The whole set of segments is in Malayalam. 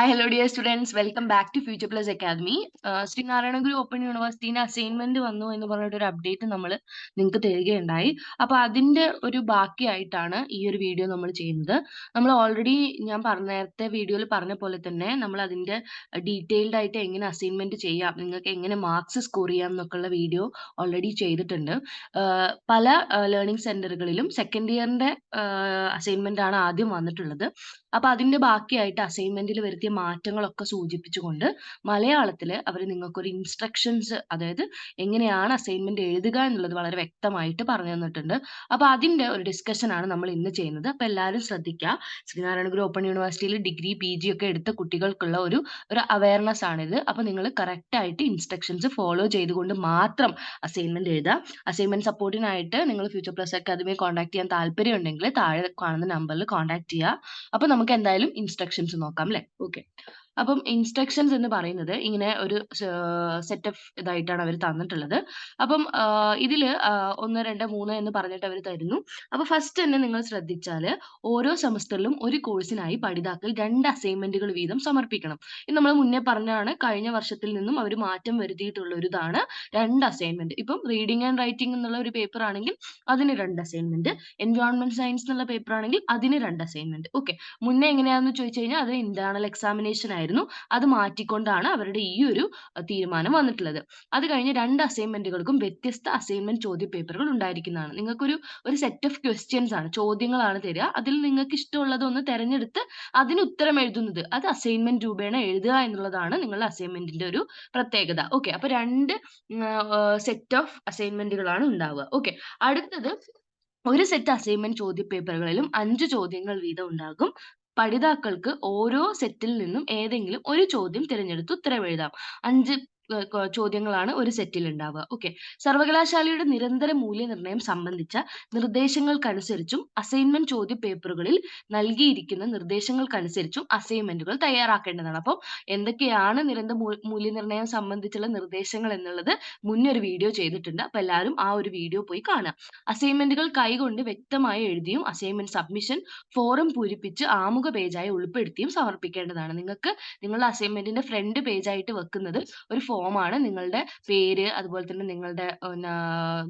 Hi hello dear students welcome back to future plus academy Shri Narayanaguru open യൂണിവേഴ്സിറ്റിന്റെ assignment വന്നു എന്ന് പറഞ്ഞിട്ട് ഒരു അപ്ഡേറ്റ് നമ്മൾ നിങ്ങൾക്ക് തരികയുണ്ടായി. അപ്പൊ അതിന്റെ ഒരു ബാക്കിയായിട്ടാണ് ഈ ഒരു വീഡിയോ നമ്മൾ ചെയ്യുന്നത്. നമ്മൾ ഓൾറെഡി ഞാൻ പറഞ്ഞ നേരത്തെ വീഡിയോയിൽ പറഞ്ഞ പോലെ തന്നെ നമ്മൾ അതിന്റെ ഡീറ്റെയിൽഡ് ആയിട്ട് എങ്ങനെ അസൈൻമെന്റ് ചെയ്യാം നിങ്ങൾക്ക് എങ്ങനെ മാർക്സ് സ്കോർ ചെയ്യാം എന്നൊക്കെയുള്ള വീഡിയോ ഓൾറെഡി ചെയ്തിട്ടുണ്ട്. പല ലേണിംഗ് സെന്ററുകളിലും സെക്കൻഡ് ഇയറിന്റെ അസൈൻമെന്റ് ആണ് ആദ്യം വന്നിട്ടുള്ളത്. അപ്പൊ അതിന്റെ ബാക്കിയായിട്ട് അസൈൻമെന്റിൽ വരുത്തിയ മാറ്റങ്ങളൊക്കെ സൂചിപ്പിച്ചുകൊണ്ട് മലയാളത്തിൽ അവർ നിങ്ങൾക്കൊരു ഇൻസ്ട്രക്ഷൻസ് അതായത് എങ്ങനെയാണ് അസൈൻമെന്റ് എഴുതുക എന്നുള്ളത് വളരെ വ്യക്തമായിട്ട് പറഞ്ഞു തന്നിട്ടുണ്ട്. അപ്പൊ അതിന്റെ ഒരു ഡിസ്കഷൻ ആണ് നമ്മൾ ഇന്ന് ചെയ്യുന്നത്. അപ്പൊ എല്ലാവരും ശ്രദ്ധിക്കുക. ശ്രീനാരായണ ഗുരു ഓപ്പൺ യൂണിവേഴ്സിറ്റിയിൽ ഡിഗ്രി പി ജി ഒക്കെ എടുത്ത കുട്ടികൾക്കുള്ള ഒരു ഒരു അവയർനെസ് ആണിത് അപ്പൊ നിങ്ങൾ കറക്റ്റ് ആയിട്ട് ഇൻസ്ട്രക്ഷൻസ് ഫോളോ ചെയ്തുകൊണ്ട് മാത്രം അസൈൻമെന്റ് എഴുതുക. അസൈൻമെന്റ് സപ്പോർട്ടിനായിട്ട് നിങ്ങൾ ഫ്യൂച്ചർ പ്ലസ് അക്കാദമിയെ കോൺടാക്ട് ചെയ്യാൻ താല്പര്യം ഉണ്ടെങ്കിൽ താഴെ കാണുന്ന നമ്പറിൽ കോൺടാക്ട് ചെയ്യുക. അപ്പൊ നമുക്ക് എന്തായാലും ഇൻസ്ട്രക്ഷൻസ് നോക്കാം അല്ലെ ഓക്കെ അപ്പം ഇൻസ്ട്രക്ഷൻസ് എന്ന് പറയുന്നത് ഇങ്ങനെ ഒരു സെറ്റ് ഓഫ് ഇതായിട്ടാണ് അവർ തന്നിട്ടുള്ളത്. അപ്പം ഇതിൽ ഒന്ന് രണ്ട് മൂന്ന് എന്ന് പറഞ്ഞിട്ട് അവർ തരുന്നു. അപ്പൊ ഫസ്റ്റ് തന്നെ നിങ്ങൾ ശ്രദ്ധിച്ചാൽ ഓരോ സെമസ്റ്ററിലും ഒരു കോഴ്സിനായി പഠിതാക്കൾ രണ്ട് അസൈൻമെന്റുകൾ വീതം സമർപ്പിക്കണം. ഇത് നമ്മൾ മുന്നേ പറഞ്ഞാണ് കഴിഞ്ഞ വർഷത്തിൽ നിന്നും അവർ മാറ്റം വരുത്തിയിട്ടുള്ള ഒരു ഇതാണ് രണ്ട് അസൈൻമെന്റ് ഇപ്പം റീഡിംഗ് ആൻഡ് റൈറ്റിംഗ് എന്നുള്ള ഒരു പേപ്പർ ആണെങ്കിൽ അതിന് രണ്ട് അസൈൻമെന്റ് എൻവയോൺമെന്റ് സയൻസ് എന്നുള്ള പേപ്പർ ആണെങ്കിൽ അതിന് രണ്ട് അസൈൻമെന്റ് ഓക്കെ മുന്നേ എങ്ങനെയാണെന്ന് ചോദിച്ചു കഴിഞ്ഞാൽ അത് ഇന്റേണൽ എക്സാമിനേഷൻ ആയിരുന്നു. അത് മാറ്റിക്കൊണ്ടാണ് അവരുടെ ഈ ഒരു തീരുമാനം വന്നിട്ടുള്ളത്. അത് കഴിഞ്ഞ് രണ്ട് അസൈൻമെന്റുകൾക്കും വ്യത്യസ്ത അസൈൻമെന്റ് ചോദ്യ പേപ്പറുകൾ ഉണ്ടായിരിക്കുന്നതാണ്. നിങ്ങൾക്കൊരു ഒരു സെറ്റ് ഓഫ് ക്വസ്റ്റ്യൻസ് ആണ് ചോദ്യങ്ങളാണ് തരിക. അതിൽ നിങ്ങൾക്ക് ഇഷ്ടമുള്ളത് ഒന്ന് തെരഞ്ഞെടുത്ത് അതിന് ഉത്തരം എഴുതുന്നത്. അത് അസൈൻമെന്റ് രൂപേണ എഴുതുക എന്നുള്ളതാണ് നിങ്ങളുടെ അസൈൻമെന്റിന്റെ ഒരു പ്രത്യേകത. ഓക്കെ അപ്പൊ രണ്ട് സെറ്റ് ഓഫ് അസൈൻമെന്റുകളാണ് ഉണ്ടാവുക. ഓക്കെ അടുത്തത് ഒരു സെറ്റ് അസൈൻമെന്റ് ചോദ്യ പേപ്പറുകളിലും അഞ്ച് ചോദ്യങ്ങൾ വീതം ഉണ്ടാകും. പഠിതാക്കൾക്ക് ഓരോ സെറ്റിൽ നിന്നും ഏതെങ്കിലും ഒരു ചോദ്യം തിരഞ്ഞെടുത്ത് ഉത്തരമെഴുതാം. അഞ്ച് ചോദ്യങ്ങളാണ് ഒരു സെറ്റിൽ ഉണ്ടാവുക. ഓക്കെ സർവകലാശാലയുടെ നിരന്തര മൂല്യനിർണയം സംബന്ധിച്ച നിർദ്ദേശങ്ങൾക്കനുസരിച്ചും അസൈൻമെന്റ് ചോദ്യ പേപ്പറുകളിൽ നൽകിയിരിക്കുന്ന നിർദ്ദേശങ്ങൾക്കനുസരിച്ചും അസൈൻമെന്റുകൾ തയ്യാറാക്കേണ്ടതാണ്. അപ്പം എന്തൊക്കെയാണ് നിരന്തര മൂല്യനിർണയം സംബന്ധിച്ചുള്ള നിർദ്ദേശങ്ങൾ എന്നുള്ളത് മുന്നേ ഒരു വീഡിയോ ചെയ്തിട്ടുണ്ട്. അപ്പൊ എല്ലാവരും ആ ഒരു വീഡിയോ പോയി കാണുക. അസൈൻമെന്റുകൾ കൈകൊണ്ട് വ്യക്തമായി എഴുതിയും അസൈൻമെന്റ് സബ്മിഷൻ ഫോറം പൂരിപ്പിച്ച് ആമുഖ പേജായി ഉൾപ്പെടുത്തിയും സമർപ്പിക്കേണ്ടതാണ്. നിങ്ങൾക്ക് നിങ്ങളുടെ അസൈൻമെന്റിന്റെ ഫ്രണ്ട് പേജായിട്ട് വെക്കുന്നത് ഒരു ഫോമാണ് നിങ്ങളുടെ പേര് അതുപോലെ തന്നെ നിങ്ങളുടെ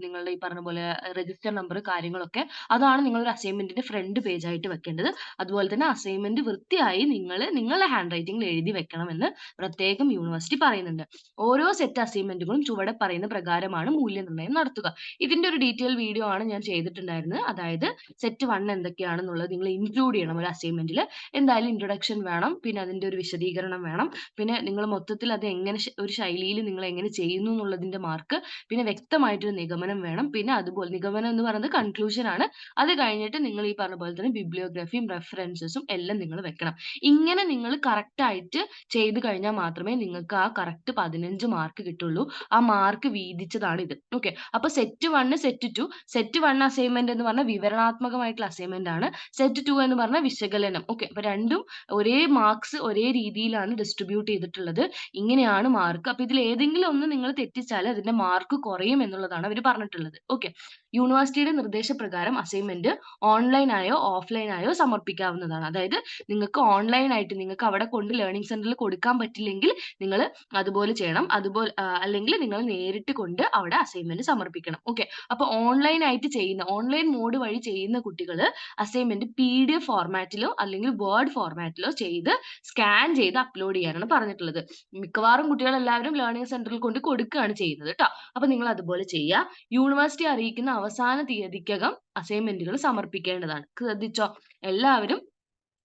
നിങ്ങളുടെ ഈ പറഞ്ഞ പോലെ രജിസ്റ്റർ നമ്പർ കാര്യങ്ങളൊക്കെ. അതാണ് നിങ്ങളുടെ അസൈൻമെന്റിന്റെ ഫ്രണ്ട് പേജ് ആയിട്ട് വെക്കേണ്ടത്. അതുപോലെ തന്നെ അസൈൻമെന്റ് വൃത്തിയായി നിങ്ങൾ നിങ്ങളുടെ ഹാൻഡ് റൈറ്റിംഗിൽ എഴുതി വെക്കണമെന്ന് പ്രത്യേകം യൂണിവേഴ്സിറ്റി പറയുന്നുണ്ട്. ഓരോ സെറ്റ് അസൈൻമെന്റുകളും ചുവടെ പറയുന്ന പ്രകാരമാണ് മൂല്യനിർണയം നടത്തുക. ഇതിന്റെ ഒരു ഡീറ്റെയിൽ വീഡിയോ ആണ് ഞാൻ ചെയ്തിട്ടുണ്ടായിരുന്നത്. അതായത് സെറ്റ് വൺ എന്തൊക്കെയാണെന്നുള്ളത് നിങ്ങൾ ഇൻക്ലൂഡ് ചെയ്യണം ഒരു അസൈൻമെന്റിൽ എന്തായാലും ഇൻട്രൊഡക്ഷൻ വേണം പിന്നെ അതിന്റെ ഒരു വിശദീകരണം വേണം. പിന്നെ നിങ്ങൾ മൊത്തത്തിൽ അത് എങ്ങനെ ഒരു ശൈലിയിൽ നിങ്ങൾ എങ്ങനെ ചെയ്യുന്നു എന്നുള്ളതിന്റെ മാർക്ക് പിന്നെ വ്യക്തമായിട്ടൊരു നിഗമനം വേണം. പിന്നെ അതുപോലെ നിഗമനം എന്ന് പറയുന്നത് കൺക്ലൂഷൻ ആണ്. അത് കഴിഞ്ഞിട്ട് നിങ്ങൾ ഈ പറഞ്ഞ പോലെ തന്നെ ബിബ്ലിയോഗ്രഫിയും റെഫറൻസസും എല്ലാം നിങ്ങൾ വെക്കണം. ഇങ്ങനെ നിങ്ങൾ കറക്റ്റ് ആയിട്ട് ചെയ്ത് കഴിഞ്ഞാൽ മാത്രമേ നിങ്ങൾക്ക് ആ കറക്റ്റ് പതിനഞ്ച് മാർക്ക് കിട്ടുള്ളൂ. ആ മാർക്ക് വീതിച്ചതാണ് ഇത്. ഓക്കെ അപ്പൊ set one set two set one assignment എന്ന് പറഞ്ഞാൽ വിവരണാത്മകമായിട്ടുള്ള അസൈൻമെന്റ് ആണ്. സെറ്റ് ടു എന്ന് പറഞ്ഞാൽ വിശകലനം. ഓക്കെ അപ്പൊ രണ്ടും ഒരേ മാർക്സ് ഒരേ രീതിയിലാണ് ഡിസ്ട്രിബ്യൂട്ട് ചെയ്തിട്ടുള്ളത്. ഇങ്ങനെയാണ് മാർക്ക് അപ്പൊ ഇതിൽ ഏതെങ്കിലും ഒന്ന് നിങ്ങൾ തെറ്റിച്ചാൽ അതിന്റെ മാർക്ക് കുറയും എന്നുള്ളതാണ് അവർ പറഞ്ഞിട്ടുള്ളത്. ഓക്കെ യൂണിവേഴ്സിറ്റിയുടെ നിർദ്ദേശപ്രകാരം അസൈൻമെന്റ് ഓഫ്ലൈൻ ആയോ സമർപ്പിക്കാവുന്നതാണ്. അതായത് നിങ്ങൾക്ക് ഓൺലൈൻ ആയിട്ട് നിങ്ങൾക്ക് അവിടെ കൊണ്ട് ലേണിംഗ് സെന്ററിൽ കൊടുക്കാൻ പറ്റില്ലെങ്കിൽ നിങ്ങൾ അതുപോലെ ചെയ്യണം. അതുപോലെ അല്ലെങ്കിൽ നിങ്ങൾ നേരിട്ട് കൊണ്ട് അവിടെ അസൈൻമെന്റ് സമർപ്പിക്കണം. ഓക്കെ അപ്പൊ ഓൺലൈൻ ആയിട്ട് ചെയ്യുന്ന ഓൺലൈൻ മോഡ് വഴി ചെയ്യുന്ന കുട്ടികൾ അസൈൻമെന്റ് പി ഡി എഫ് ഫോർമാറ്റിലോ അല്ലെങ്കിൽ വേർഡ് ഫോർമാറ്റിലോ ചെയ്ത് സ്കാൻ ചെയ്ത് അപ്ലോഡ് ചെയ്യാനാണ് പറഞ്ഞിട്ടുള്ളത്. മിക്കവാറും കുട്ടികൾ എല്ലാവരും ലേണിംഗ് സെന്ററിൽ കൊണ്ട് കൊടുക്കുകയാണ് ചെയ്യുന്നത് കേട്ടോ അപ്പൊ നിങ്ങൾ അതുപോലെ ചെയ്യുക. യൂണിവേഴ്സിറ്റി അറിയിക്കുന്ന അവസാന തീയതിക്കകം അസൈൻമെന്റുകൾ സമർപ്പിക്കേണ്ടതാണ്. ശ്രദ്ധിച്ചോ? എല്ലാവരും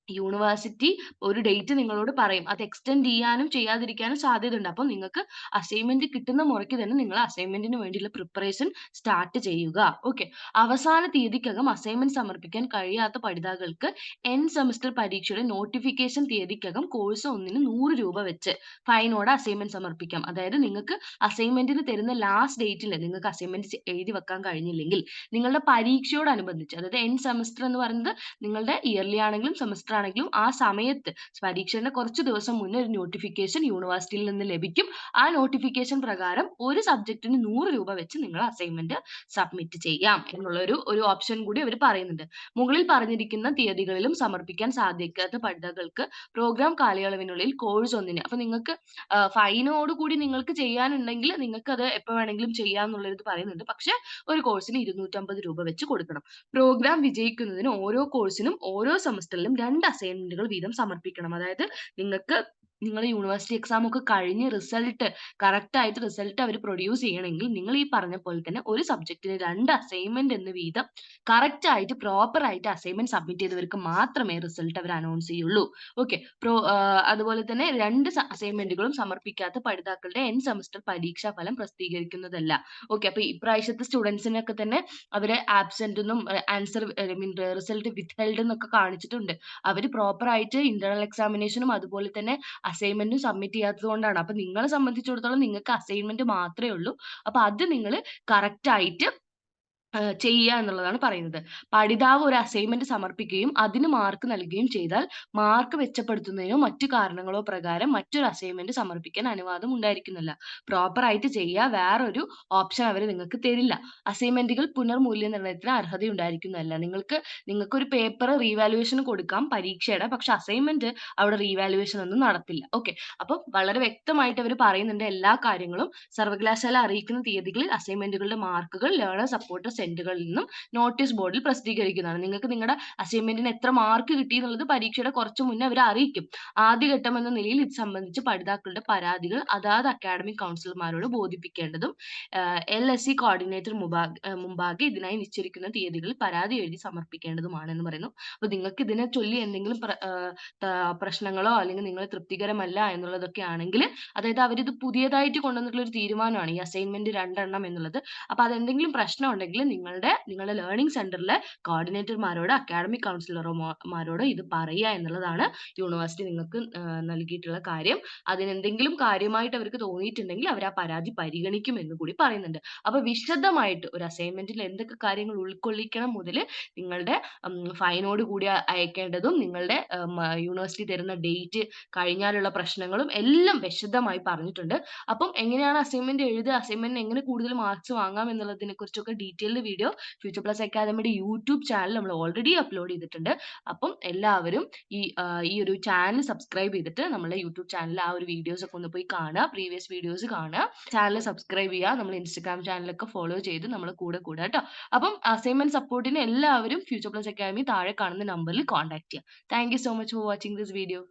യൂണിവേഴ്സിറ്റി ഒരു ഡേറ്റ് നിങ്ങളോട് പറയും. അത് എക്സ്റ്റെൻഡ് ചെയ്യാനും ചെയ്യാതിരിക്കാനും സാധ്യതയുണ്ട്. അപ്പോൾ നിങ്ങൾക്ക് അസൈൻമെന്റ് കിട്ടുന്ന മുറയ്ക്ക് തന്നെ നിങ്ങൾ അസൈൻമെന്റിന് വേണ്ടിയുള്ള പ്രിപ്പറേഷൻ സ്റ്റാർട്ട് ചെയ്യുക. ഓക്കെ അവസാന തീയതിക്കകം അസൈൻമെന്റ് സമർപ്പിക്കാൻ കഴിയാത്ത പഠിതാക്കൾക്ക് എൻ സെമസ്റ്റർ പരീക്ഷയുടെ നോട്ടിഫിക്കേഷൻ തീയതിക്കകം കോഴ്സ് ഒന്നിന് നൂറ് രൂപ വെച്ച് ഫൈനോടെ അസൈൻമെന്റ് സമർപ്പിക്കാം. അതായത് നിങ്ങൾക്ക് അസൈൻമെന്റിന് തരുന്ന ലാസ്റ്റ് ഡേറ്റിൽ നിങ്ങൾക്ക് അസൈൻമെന്റ് എഴുതി വെക്കാൻ കഴിഞ്ഞില്ലെങ്കിൽ നിങ്ങളുടെ പരീക്ഷയോടനുബന്ധിച്ച് അതായത് എൻ സെമസ്റ്റർ എന്ന് പറയുന്നത് നിങ്ങളുടെ ഇയർലി ആണെങ്കിലും സെമസ്റ്റർ സെമസ്റ്റർ ആണെങ്കിലും ആ സമയത്ത് പരീക്ഷയുടെ കുറച്ച് ദിവസം മുന്നേ ഒരു നോട്ടിഫിക്കേഷൻ യൂണിവേഴ്സിറ്റിയിൽ നിന്ന് ലഭിക്കും. ആ നോട്ടിഫിക്കേഷൻ പ്രകാരം ഒരു സബ്ജക്റ്റിന് നൂറ് രൂപ വെച്ച് നിങ്ങൾ അസൈൻമെന്റ് സബ്മിറ്റ് ചെയ്യാം എന്നുള്ള ഒരു ഒരു ഓപ്ഷൻ കൂടി അവർ പറയുന്നുണ്ട്. മുകളിൽ പറഞ്ഞിരിക്കുന്ന തീയതികളിലും സമർപ്പിക്കാൻ സാധിക്കാത്ത പഠിതാക്കൾക്ക് പ്രോഗ്രാം കാലയളവിനുള്ളിൽ കോഴ്സ് ഒന്നിന്. അപ്പൊ നിങ്ങൾക്ക് ഫൈനോട് കൂടി നിങ്ങൾക്ക് ചെയ്യാനുണ്ടെങ്കിൽ നിങ്ങൾക്ക് അത് എപ്പോ വേണമെങ്കിലും ചെയ്യാം എന്നുള്ളത് പറയുന്നുണ്ട്. പക്ഷെ ഒരു കോഴ്സിന് ഇരുന്നൂറ്റമ്പത് രൂപ വെച്ച് കൊടുക്കണം. പ്രോഗ്രാം വിജയിക്കുന്നതിന് ഓരോ കോഴ്സിനും ഓരോ സെമസ്റ്ററിലും രണ്ട് അസൈൻമെന്റുകൾ വീതം സമർപ്പിക്കണം. അതായത് നിങ്ങൾക്ക് നിങ്ങൾ യൂണിവേഴ്സിറ്റി എക്സാം ഒക്കെ കഴിഞ്ഞ് റിസൾട്ട് കറക്റ്റ് ആയിട്ട് റിസൾട്ട് അവർ പ്രൊഡ്യൂസ് ചെയ്യണമെങ്കിൽ നിങ്ങൾ ഈ പറഞ്ഞ പോലെ തന്നെ ഒരു സബ്ജക്റ്റിന് രണ്ട് അസൈൻമെന്റ് എന്ന വീതം കറക്റ്റ് ആയിട്ട് പ്രോപ്പർ ആയിട്ട് അസൈൻമെന്റ് സബ്മിറ്റ് ചെയ്തവർക്ക് മാത്രമേ റിസൾട്ട് അവർ അനൗൺസ് ചെയ്യുള്ളൂ. ഓക്കെ പ്രോ അതുപോലെ തന്നെ രണ്ട് അസൈൻമെന്റുകളും സമർപ്പിക്കാത്ത പഠിതാക്കളുടെ എൻ സെമസ്റ്റർ പരീക്ഷാ ഫലം പ്രസിദ്ധീകരിക്കുന്നതല്ല. ഓക്കെ അപ്പൊ ഇപ്രാവശ്യത്തെ സ്റ്റുഡൻസിനൊക്കെ തന്നെ അവരെ ആബ്സെന്റ് എന്നും answer I mean result withheld എന്നൊക്കെ കാണിച്ചിട്ടുണ്ട്. അവർ പ്രോപ്പർ ആയിട്ട് ഇന്റേണൽ എക്സാമിനേഷനും അതുപോലെ തന്നെ അസൈൻമെന്റും സബ്മിറ്റ് ചെയ്യാത്തത് കൊണ്ടാണ് അപ്പൊ നിങ്ങളെ സംബന്ധിച്ചിടത്തോളം നിങ്ങൾക്ക് അസൈൻമെന്റ് മാത്രമേ ഉള്ളൂ. അപ്പൊ അത് നിങ്ങൾ കറക്റ്റ് ആയിട്ട് ചെയ്യുക എന്നുള്ളതാണ് പറയുന്നത്. പഠിതാവ് ഒരു അസൈൻമെന്റ് സമർപ്പിക്കുകയും അതിന് മാർക്ക് നൽകുകയും ചെയ്താൽ മാർക്ക് മെച്ചപ്പെടുത്തുന്നതിനോ മറ്റു കാരണങ്ങളോ പ്രകാരം മറ്റൊരു അസൈൻമെന്റ് സമർപ്പിക്കാൻ അനുവാദം ഉണ്ടായിരിക്കുന്നില്ല. പ്രോപ്പർ ആയിട്ട് ചെയ്യുക വേറൊരു ഓപ്ഷൻ അവർ നിങ്ങൾക്ക് തരില്ല. അസൈൻമെന്റുകൾ പുനർമൂല്യനിർണയത്തിന് അർഹത ഉണ്ടായിരിക്കുന്നതല്ല നിങ്ങൾക്ക് നിങ്ങൾക്ക് ഒരു പേപ്പർ റീവാലുവേഷൻ കൊടുക്കാം പരീക്ഷയുടെ പക്ഷെ അസൈൻമെന്റ് അവിടെ റീവാലുവേഷൻ ഒന്നും നടത്തില്ല. ഓക്കെ അപ്പം വളരെ വ്യക്തമായിട്ട് അവർ പറയുന്നുണ്ട് എല്ലാ കാര്യങ്ങളും. സർവകലാശാല അറിയിക്കുന്ന തീയതികളിൽ അസൈൻമെന്റുകളുടെ മാർക്കുകൾ ലേണേഴ്സ് സപ്പോർട്ടർ സെന്ററുകളിൽ നിന്നും നോട്ടീസ് ബോർഡിൽ പ്രസിദ്ധീകരിക്കുന്നതാണ്. നിങ്ങൾക്ക് നിങ്ങളുടെ അസൈൻമെന്റിന് എത്ര മാർക്ക് കിട്ടി എന്നുള്ളത് പരീക്ഷയുടെ കുറച്ച് മുന്നേ അവർ അറിയിക്കും. ആദ്യഘട്ടം എന്ന നിലയിൽ ഇത് സംബന്ധിച്ച് പഠിതാക്കളുടെ പരാതികൾ അതാത് അക്കാഡമിക് കൗൺസിലർമാരോട് ബോധിപ്പിക്കേണ്ടതും എൽ എസ് സി കോർഡിനേറ്റർ മുമ്പാകെ ഇതിനായി നിശ്ചയിക്കുന്ന തീയതികളിൽ പരാതി എഴുതി സമർപ്പിക്കേണ്ടതുമാണ് എന്ന് പറയുന്നു. അപ്പൊ നിങ്ങൾക്ക് ഇതിനെ ചൊല്ലി എന്തെങ്കിലും പ്രശ്നങ്ങളോ അല്ലെങ്കിൽ നിങ്ങൾ തൃപ്തികരമല്ല എന്നുള്ളതൊക്കെ ആണെങ്കിൽ അതായത് അവരിത് പുതിയതായിട്ട് കൊണ്ടുവന്നിട്ടുള്ള ഒരു തീരുമാനമാണ് ഈ അസൈൻമെന്റ് രണ്ടെണ്ണം എന്നുള്ളത്. അപ്പൊ അതെന്തെങ്കിലും പ്രശ്നം ഉണ്ടെങ്കിൽ നിങ്ങളുടെ നിങ്ങളുടെ ലേണിംഗ് സെന്ററിലെ കോർഡിനേറ്റർമാരോട് അക്കാഡമിക് കൗൺസിലർമാരോടോ ഇത് പറയുക എന്നുള്ളതാണ് യൂണിവേഴ്സിറ്റി നിങ്ങൾക്ക് നൽകിയിട്ടുള്ള കാര്യം. അതിനെന്തെങ്കിലും കാര്യമായിട്ട് അവർക്ക് തോന്നിയിട്ടുണ്ടെങ്കിൽ അവർ ആ പരാതി പരിഗണിക്കും എന്ന് കൂടി പറയുന്നുണ്ട്. അപ്പൊ വിശദമായിട്ട് ഒരു അസൈൻമെന്റിൽ എന്തൊക്കെ കാര്യങ്ങൾ ഉൾക്കൊള്ളിക്കണം മുതൽ നിങ്ങളുടെ ഫൈനോട് കൂടി അയക്കേണ്ടതും നിങ്ങളുടെ യൂണിവേഴ്സിറ്റി തരുന്ന ഡേറ്റ് കഴിഞ്ഞാലുള്ള പ്രശ്നങ്ങളും എല്ലാം വിശദമായി പറഞ്ഞിട്ടുണ്ട്. അപ്പം എങ്ങനെയാണ് അസൈൻമെന്റ് എഴുതുക? അസൈൻമെന്റ് എങ്ങനെ കൂടുതൽ മാർക്സ് വാങ്ങാം എന്നുള്ളതിനെ കുറിച്ചൊക്കെ ഡീറ്റെയിൽഡ് വീഡിയോ ഫ്യൂച്ചർ പ്ലസ് അക്കാദമിയുടെ യൂട്യൂബ് ചാനൽ നമ്മൾ ഓൾറെഡി അപ്ലോഡ് ചെയ്തിട്ടുണ്ട്. അപ്പം എല്ലാവരും ഈ ഈ ഒരു ചാനൽ സബ്സ്ക്രൈബ് ചെയ്തിട്ട് നമ്മളെ യൂട്യൂബ് ചാനലിൽ ആ ഒരു വീഡിയോസ് ഒക്കെ ഒന്ന് പോയി കാണുക പ്രീവിയസ് വീഡിയോസ് കാണുക. ചാനൽ സബ്സ്ക്രൈബ് ചെയ്യുക നമ്മൾ ഇൻസ്റ്റാഗ്രാം ചാനലൊക്കെ ഫോളോ ചെയ്ത് നമ്മൾ കൂടെ കൂടെ കേട്ടോ. അപ്പം അസൈൻമെന്റ് സപ്പോർട്ടിന് എല്ലാവരും ഫ്യൂച്ചർ പ്ലസ് അക്കാദമി താഴെ കാണുന്ന നമ്പറിൽ കോൺടാക്ട് ചെയ്യുക. Thank so much for watching this video